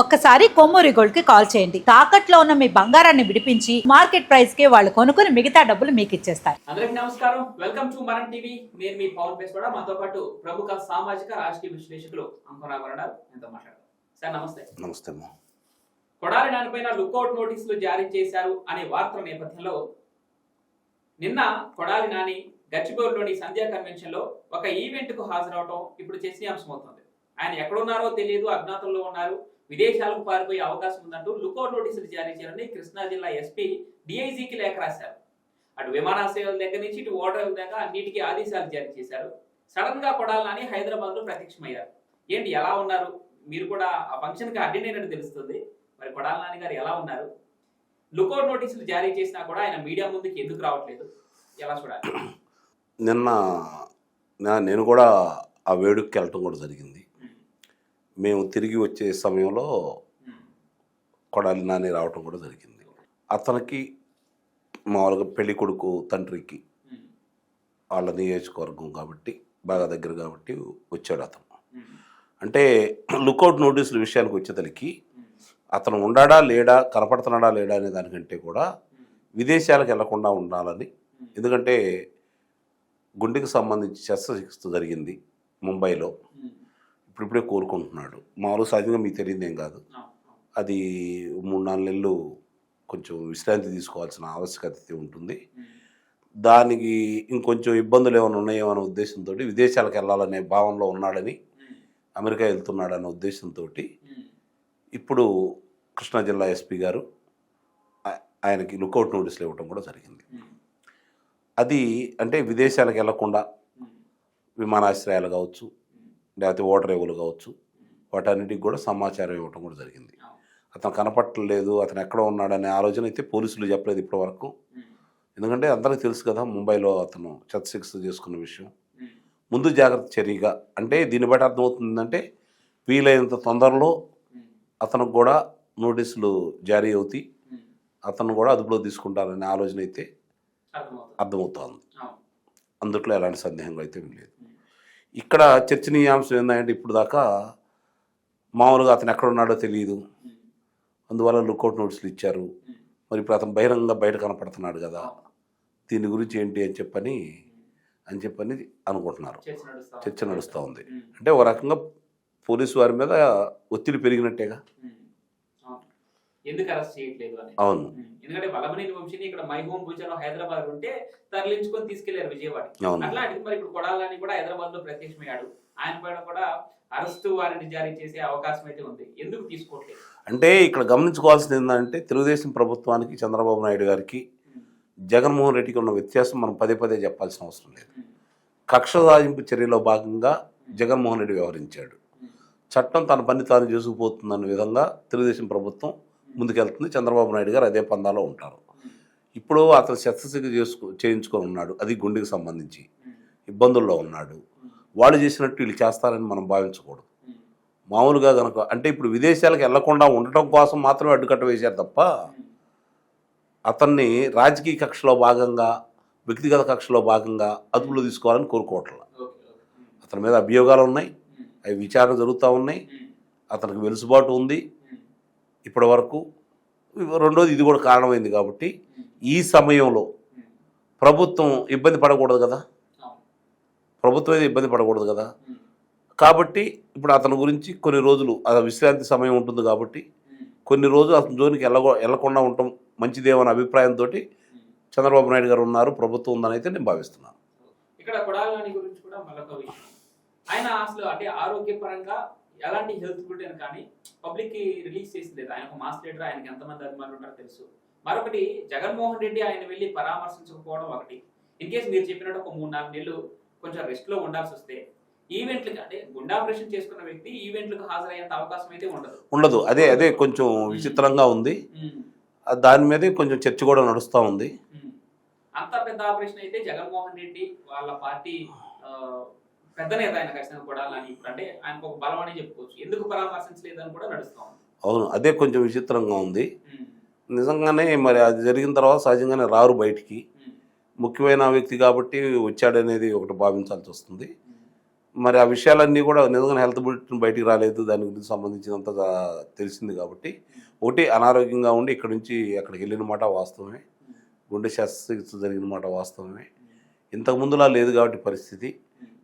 ఒక్కసారి కొమ్మూరి గోల్డ్కి కాల్ చేయండి. తాకట్లో ఉన్న మీ బంగారాన్ని విడిపించి మార్కెట్ ప్రైస్కి వాళ్ళు కొనుక్కుని మిగతా డబ్బులు మీకు ఇచ్చేస్తారు. అందరికి నమస్కారం. వెల్కమ్ టు మనం టీవీ నేను మీ పవన్ పేస్ కూడా. మాతో పాటు ప్రముఖ సామాజిక రాజకీయ విశ్లేషకులు అంకురాభరణ ఎంతో సార్ నమస్తే. నమస్తే కొడాలి దానిపైన లుకౌట్ నోటీసులు జారీ చేశారు అనే వార్తల నేపథ్యంలో నిన్న కొడాలి నాని గచ్చిబౌలిలోని సంధ్యా కన్వెన్షన్లో ఒక ఈవెంట్కు హాజరవటం ఇప్పుడు చర్చనీయాంశమవుతుంది. ఆయన ఎక్కడున్నారో తెలియదు అజ్ఞాతంలో ఉన్నారు. విదేశాలకు పారిపోయే అవకాశం ఉందంటూ లుకౌట్ నోటీసులు జారీ చేయాలని కృష్ణా జిల్లా ఎస్పీ డిఐజీకి లేఖ రాశారు. అటు విమానాశ్రయాల దగ్గర నుంచి ఇటు ఓటర్ల దాకా అన్నిటికీ ఆదేశాలు జారీ చేశారు. సడన్గా కొడాలని హైదరాబాద్లో ప్రత్యక్షమయ్యారు. ఏంటి ఎలా ఉన్నారు? మీరు కూడా ఆ ఫంక్షన్కి అటెండ్ అయినట్టు తెలుస్తుంది. మరి కొడాలి నాని గారు ఎలా ఉన్నారు? లుకౌట్ నోటీసులు జారీ చేసినా కూడా ఆయన మీడియా ముందుకి ఎందుకు రావట్లేదు? ఎలా చూడాలి? నిన్న నేను కూడా ఆ వేడుకకి వెళ్ళటం కూడా జరిగింది. మేము తిరిగి వచ్చే సమయంలో కొడాలి నాని రావటం కూడా జరిగింది. అతనికి మామూలుగా పెళ్ళి కొడుకు తండ్రికి వాళ్ళ నియోజకవర్గం కాబట్టి బాగా దగ్గర కాబట్టి వచ్చాడు అతను. అంటే లుకౌట్ నోటీసుల విషయానికి వచ్చేసరికి అతను ఉండాడా లేడా కనపడుతున్నాడా లేడా అనే దానికంటే కూడా విదేశాలకు వెళ్ళకుండా ఉండాలని ఎందుకంటే గుండెకి సంబంధించి శస్త్రచికిత్స జరిగింది ముంబైలో. ఇప్పుడిప్పుడే కోరుకుంటున్నాడు. మామూలు సహజంగా మీకు తెలియదు ఏం కాదు. అది మూడు నాలుగు నెలలు కొంచెం విశ్రాంతి తీసుకోవాల్సిన ఆవశ్యకత ఉంటుంది. దానికి ఇంకొంచెం ఇబ్బందులు ఏమైనా ఉన్నాయో అనే ఉద్దేశంతో విదేశాలకు వెళ్ళాలనే భావనలో ఉన్నాడని అమెరికా వెళ్తున్నాడనే ఉద్దేశంతో ఇప్పుడు కృష్ణా జిల్లా ఎస్పీ గారు ఆయనకి లుకౌట్ నోటీసులు ఇవ్వడం కూడా జరిగింది. అది అంటే విదేశాలకు వెళ్ళకుండా విమానాశ్రయాలు కావచ్చు లేకపోతే ఓటర్ ఏవులు కావచ్చు వాటన్నిటికి కూడా సమాచారం ఇవ్వటం కూడా జరిగింది. అతను కనపట్టలేదు అతను ఎక్కడ ఉన్నాడనే ఆలోచన అయితే పోలీసులు చెప్పలేదు ఇప్పటి వరకు ఎందుకంటే అందరికీ తెలుసు కదా ముంబైలో అతను శస్త్రచికిత్స చేసుకున్న విషయం. ముందు జాగ్రత్త చర్యగా అంటే దీన్ని బట్టి అర్థమవుతుందంటే వీలైనంత తొందరలో అతనికి కూడా నోటీసులు జారీ అవుతాయి అతను కూడా అదుపులో తీసుకుంటారనే ఆలోచన అయితే అర్థమవుతుంది. అందుట్లో ఎలాంటి సందేహం అయితే లేదు. ఇక్కడ చర్చనీయాంశం ఏంటంటే ఇప్పుడు దాకా మామూలుగా అతను ఎక్కడ ఉన్నాడో తెలియదు అందువల్ల లుకౌట్ నోటీసులు ఇచ్చారు. మరి ఇప్పుడు అతను బహిరంగంగా బయట కనపడుతున్నాడు కదా. దీని గురించి ఏంటి అని చెప్పని అని చెప్పని అనుకుంటున్నారు. చర్చ నడుస్తా ఉంది. అంటే ఒక రకంగా పోలీసు వారి మీద ఒత్తిడి పెరిగినట్టేగా. ఎందుకు అరెస్ట్ చేయట్లేదు అని అవును. ఎందుకంటే వల్లభనేని వంశీని ఇక్కడ మై హోమ్ భూచలో హైదరాబాద్ ఉంటే తరలించుకొని తీసుకెళ్ళారు విజయవాడ. అట్లాంటిది మరి ఇప్పుడు కొడాలని కూడా హైదరాబాద్లో ప్రత్యక్షమయ్యాడు. ఆయన పైన కూడా అరెస్టు వారెంట్ జారీ చేసే అవకాశం అయితే ఉంది. ఎందుకు తీసుకోవట్లేదు అంటే ఇక్కడ గమనించుకోవాల్సింది ఏంటంటే తెలుగుదేశం ప్రభుత్వానికి చంద్రబాబు నాయుడు గారికి జగన్మోహన్ రెడ్డికి ఉన్న వ్యత్యాసం మనం పదే పదే చెప్పాల్సిన అవసరం లేదు. కక్ష సాధింపు చర్యలో భాగంగా జగన్మోహన్ రెడ్డి వ్యవహరించాడు. చట్టం తన పని తాను చేసుకుపోతుందన్న విధంగా తెలుగుదేశం ప్రభుత్వం ముందుకెళ్తుంది. చంద్రబాబు నాయుడు గారు అదే పందాలో ఉంటారు. ఇప్పుడు అతను శస్త్రచికిత్స చేసుకు చేయించుకొని ఉన్నాడు. అది గుండెకి సంబంధించి. ఇబ్బందుల్లో ఉన్నాడు. వాళ్ళు చేసినట్టు వీళ్ళు చేస్తారని మనం భావించకూడదు. మామూలుగా కనుక అంటే ఇప్పుడు విదేశాలకు వెళ్ళకుండా ఉండటం కోసం మాత్రమే అడ్డుకట్ట వేశారు తప్ప అతన్ని రాజకీయ కక్షలో భాగంగా వ్యక్తిగత కక్షలో భాగంగా అదుపులో తీసుకోవాలని కోరుకోవట్లేదు అతని మీద అభియోగాలు ఉన్నాయి. అవి విచారణ జరుగుతూ ఉన్నాయి. అతనికి వెలుసుబాటు ఉంది. ఇప్పటి వరకు రెండోది ఇది కూడా కారణమైంది కాబట్టి ఈ సమయంలో ప్రభుత్వం ఇబ్బంది పడకూడదు కదా? ప్రభుత్వం అయితే ఇబ్బంది పడకూడదు కదా? కాబట్టి ఇప్పుడు అతని గురించి కొన్ని రోజులు అది విశ్రాంతి సమయం ఉంటుంది కాబట్టి కొన్ని రోజులు అతని జోలికి వెళ్ళకో వెళ్ళకుండా ఉండటం మంచిదేమన్న అభిప్రాయంతో చంద్రబాబు నాయుడు గారు ఉన్నారు ప్రభుత్వం ఉందని అయితే నేను భావిస్తున్నాను. ఇక్కడ కొడాలని గురించి కూడా మరొక విషయం. ఆయన అసలు అంటే ఆరోగ్యపరంగా ఎలాంటి హెల్త్ బులెటిన్ కానీ పబ్లిక్కి రిలీజ్ చేసింది లేదు ఆయన ఒక మాస్ లీడర్ ఆయనకి ఎంతమంది అభిమానులు ఉంటారో తెలుసు. మరొకటి జగన్మోహన్ రెడ్డి ఆయన వెళ్ళి పరామర్శించకపోవడం ఒకటి. ఇన్ కేసు మీరు చెప్పినట్టు ఒక మూడు నాలుగు నెలలు కొంచెం రెస్ట్లో ఉండాల్సి వస్తే ఈవెంట్లకి అంటే గుండా ఆపరేషన్ చేసుకున్న వ్యక్తి ఈవెంట్లకు హాజరయ్యేంత అవకాశం అయితే ఉండదు. ఉండదు. అదే అదే కొంచెం విచిత్రంగా ఉంది. దాని మీదే కొంచెం చర్చ కూడా నడుస్తూ ఉంది. అంత పెద్ద ఆపరేషన్ అయితే జగన్మోహన్ రెడ్డి వాళ్ళ పార్టీ పెద్ద నేత ఆయన ఖచ్చితంగా కొడాలని ఇప్పుడు అంటే ఆయనకు ఒక బలం అని చెప్పుకోవచ్చు. ఎందుకు పరామర్శించలేదని కూడా నడుస్తా ఉంది. అవును అదే కొంచెం విచిత్రంగా ఉంది. నిజంగానే మరి అది జరిగిన తర్వాత సహజంగానే రారు బయటికి. ముఖ్యమైన వ్యక్తి కాబట్టి వచ్చాడనేది ఒకటి భావించాల్సి వస్తుంది. మరి ఆ విషయాలన్నీ కూడా నిజంగా హెల్త్ బులెటిన్ బయటికి రాలేదు. దాని గురించి సంబంధించినంత తెలిసింది కాబట్టి ఒకటి అనారోగ్యంగా ఉండి ఇక్కడ నుంచి అక్కడికి వెళ్ళిన మాట వాస్తవమే. గుండె శస్త్రచికిత్స జరిగిన మాట వాస్తవమే. ఇంతకు ముందులా లేదు కాబట్టి పరిస్థితి.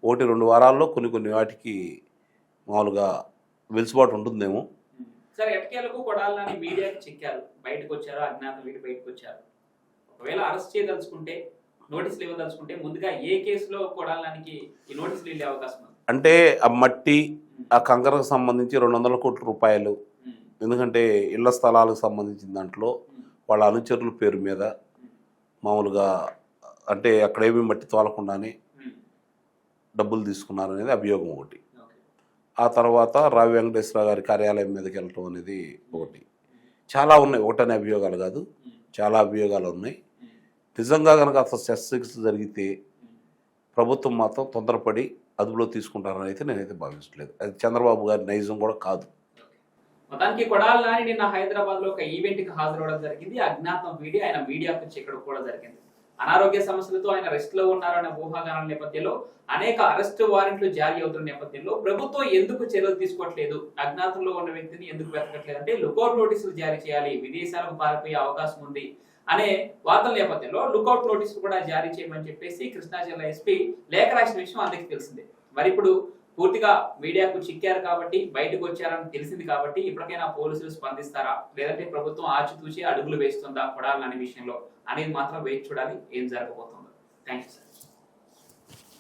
ఒకటి రెండు వారాల్లో కొన్ని కొన్ని వాటికి మామూలుగా వెలుసుబాటు ఉంటుందేమో. సరే ఎట్టకేలకు కొడాలని మీడియాకి చిక్కారు? బయటకు వచ్చారు? అజ్ఞాత వీడి బయటకు వచ్చారు? ఒకవేళ అరెస్ట్ చేయదలుచుకుంటే నోటీసులు ఇవ్వదలుచుకుంటే ముందుగా ఏ కేసులో కొడాలానికి ఈ నోటీసులు వెళ్ళే అవకాశం ఉంది? అంటే ఆ మట్టి ఆ కంకరకు సంబంధించి రెండు వందల కోట్ల రూపాయలు. ఎందుకంటే ఇళ్ళ స్థలాలకు సంబంధించిన దాంట్లో వాళ్ళ అనుచరుల పేరు మీద మామూలుగా అంటే అక్కడేమీ మట్టి తోలకుండానే డబ్బులు తీసుకున్నారు అనేది అభియోగం ఒకటి. ఆ తర్వాత రావి వెంకటేశ్వర గారి కార్యాలయం మీదకి వెళ్ళటం అనేది ఒకటి. చాలా ఉన్నాయి ఒకటనే అభియోగాలు కాదు చాలా అభియోగాలు ఉన్నాయి. నిజంగా కనుక అసలు శస్త్రచికిత్స జరిగితే ప్రభుత్వం మాత్రం తొందరపడి అదుపులో తీసుకుంటారని అయితే నేనైతే భావించలేదు అది చంద్రబాబు గారి నైజం కూడా కాదు. మొత్తానికి కొడాలి నాని నిన్న హైదరాబాద్లో ఒక ఈవెంట్కి హాజరవడం జరిగింది. అజ్ఞాతం వీడి ఆయన మీడియాకు చిక్కడం కూడా జరిగింది. అనారోగ్య సమస్యలతో ఆయన రెస్ట్లో ఉన్నారనే ఊహాగానాల నేపథ్యంలో అనేక అరెస్ట్ వారెంట్లు జారీ అవుతున్న నేపథ్యంలో ప్రభుత్వం ఎందుకు చర్యలు తీసుకోవట్లేదు? అజ్ఞాతంలో ఉన్న వ్యక్తిని ఎందుకు వెతకట్లేదు? అంటే లుకౌట్ నోటీసులు జారీ చేయాలి విదేశాలకు పారిపోయే అవకాశం ఉంది అనే వార్తల నేపథ్యంలో లుకౌట్ నోటీసులు కూడా జారీ చేయమని చెప్పేసి కృష్ణా జిల్లా ఎస్పీ లేఖ రాసిన విషయం అందరికీ తెలిసిందే. మరి ఇప్పుడు పూర్తిగా మీడియాకు చిక్కారు కాబట్టి బయటకు వచ్చారని తెలిసింది కాబట్టి ఇప్పటికైనా పోలీసులు స్పందిస్తారా? లేదంటే ప్రభుత్వం ఆచితూచి అడుగులు వేస్తుందా కొడాలనే విషయంలో? అనేది మాత్రం వేచి చూడాలి. ఏం జరగబోతుందో. Thank you